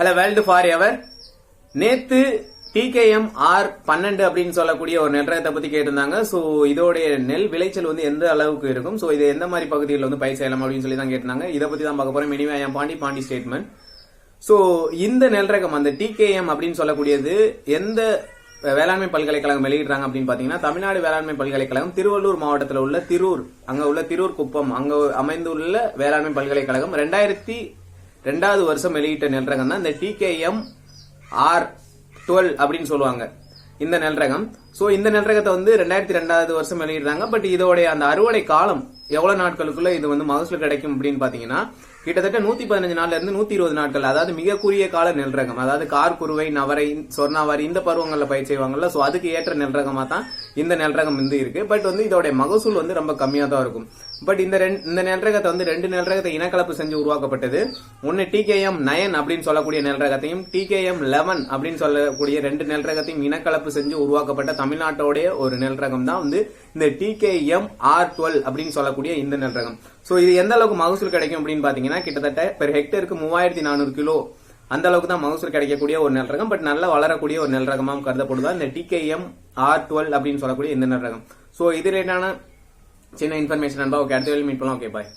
Hello world for ever நேத்து TKM R பன்னெண்டு அப்படின்னு சொல்லக்கூடிய ஒரு நெல் ரகத்தை பத்தி கேட்டிருந்தாங்க. சோ இதோடைய நெல் விளைச்சல் வந்து எந்த அளவுக்கு இருக்கும்? சோ இது எந்த மாதிரி பகுதியில் வந்து பயிர் செய்யலாம் அப்படின்னு சொல்லி தான் கேட்டிருந்தாங்க. இதை பத்தி தான் பார்க்க போறோம். மினிமே என் பாண்டி பாண்டி ஸ்டேட்மெண்ட் சோ இந்த நெல் ரகம் அந்த டிகேஎம் அப்படின்னு சொல்லக்கூடியது எந்த வேளாண்மை பல்கலைக்கழகம் வெளியிடுறாங்க அப்படின்னு பாத்தீங்கன்னா தமிழ்நாடு வேளாண்மை பல்கலைக்கழகம் திருவள்ளூர் மாவட்டத்தில் உள்ள திருூர் அங்க உள்ள திருூர் குப்பம் அங்க அமைந்துள்ள வேளாண்மை பல்கலைக்கழகம் ரெண்டாயிரத்தி ரெண்டாவது வருஷம் வெளியிட்ட நெல் ரகம் தான் இந்த டிகேஎம் ஆர் டுவெல் அப்படின்னு சொல்லுவாங்க. இந்த நெல் ஸோ இந்த நெல்ரகத்தை வந்து ரெண்டாயிரத்தி ரெண்டாவது வருஷம் வெளியிடுறாங்க. பட் இதோடைய அந்த அறுவடை காலம் எவ்வளவு நாட்களுக்குள்ள இது வந்து மகசூல் கிடைக்கும் அப்படின்னு பாத்தீங்கன்னா கிட்டத்தட்ட நூத்தி பதினஞ்சு நாள்ல இருந்து நூத்தி இருபது நாட்கள் அதாவது மிக குறுகிய கால நெல் ரகம் அதாவது கார் குருவை நவரை சொர்ணாவாரி இந்த பருவங்கள்ல பயிர் செய்வாங்கல்ல சோ அதுக்கு ஏற்ற நெல் ரகமா தான் இந்த நெல் ரகம் வந்து இருக்கு. பட் வந்து இதோடைய மகசூல் வந்து ரொம்ப கம்மியா தான் இருக்கும். பட் இந்த ரெண்டு இந்த நெல் ரகத்தை வந்து ரெண்டு நெல் ரகத்தை இனக்கலப்பு செஞ்சு உருவாக்கப்பட்டது. ஒன்னு டிகேஎம் நயன் அப்படின்னு சொல்லக்கூடிய நெல் ரகத்தையும் டிகேஎம் லெவன் அப்படின்னு சொல்லக்கூடிய ரெண்டு நெல் ரகத்தையும் இனக்கலப்பு செஞ்சு உருவாக்கப்பட்ட தமிழ்நாட்டோடைய ஒரு நெல் ரகம் தான் வந்து இந்த டிகேஎம் ஆர் டுவெல் அப்படின்னு சொல்லக்கூடிய இந்த நெல் ரகம் சோ இது எந்த அளவுக்கு மகசூல் கிடைக்கும் அப்படின்னு பாத்தீங்கன்னா கிட்டத்தட்ட பெர் ஹெக்டருக்கு மூவாயிரத்தி நானூறு கிலோ அந்த அளவுக்கு தான் மகசூல் கிடைக்கக்கூடிய ஒரு நெல் ரகம் பட் நல்லா வளரக்கூடிய ஒரு நெல் ரகமாகவும் கருதப்படுதா. இந்த டிகேஎம் ஆர் டுவெல் அப்படின்னு சொல்லக்கூடிய இந்த நெல் ரகம் சோ இது ரிலேட்டான சின்ன இன்ஃபர்மேஷன் நண்பா ஓகே அடுத்த மீட் பண்ணலாம். Okay bye